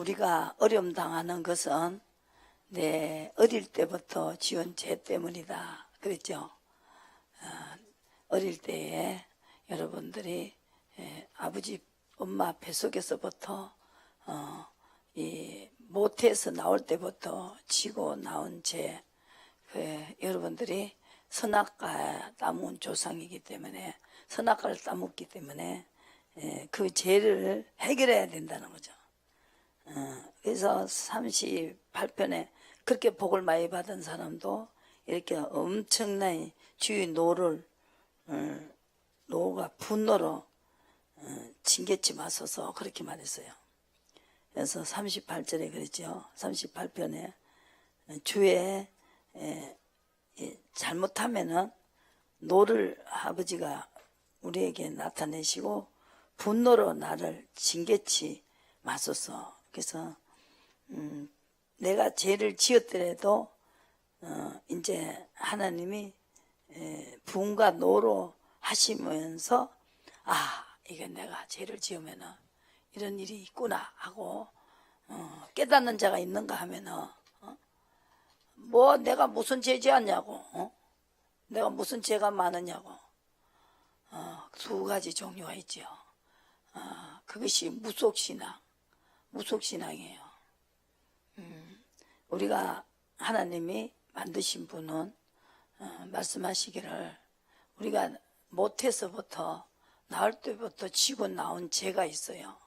우리가 어려움 당하는 것은 내 어릴 때부터 지은 죄 때문이다. 그랬죠. 어, 어릴 때에 여러분들이 예, 아버지, 엄마 뱃속에서부터 어, 이 모태에서 나올 때부터 지고 나온 죄, 그 여러분들이 선악과 따문 조상이기 때문에 선악과를 따먹기 때문에 예, 그 죄를 해결해야 된다는 거죠. 어, 그래서 38편에 그렇게 복을 많이 받은 사람도 이렇게 엄청난 주의 노를 어, 노가 분노로 어, 징계치 마소서 그렇게 말했어요. 그래서 38절에 그랬죠. 38편에 주에 에, 이 잘못하면은 노를 아버지가 우리에게 나타내시고 분노로 나를 징계치 마소서. 그래서 음, 내가 죄를 지었더라도 어, 이제 하나님이 에, 분과 노로 하시면서 아 이게 내가 죄를 지으면은 이런 일이 있구나 하고 어, 깨닫는 자가 있는가 하면은 어? 뭐 내가 무슨 죄 지었냐고 어? 내가 무슨 죄가 많으냐고 어, 두 가지 종류가 있죠. 어, 그것이 무속신앙, 무속신앙이에요. 음, 우리가 하나님이 만드신 분은 어, 말씀하시기를 우리가 못해서부터 나올 때부터 지고 나온 죄가 있어요.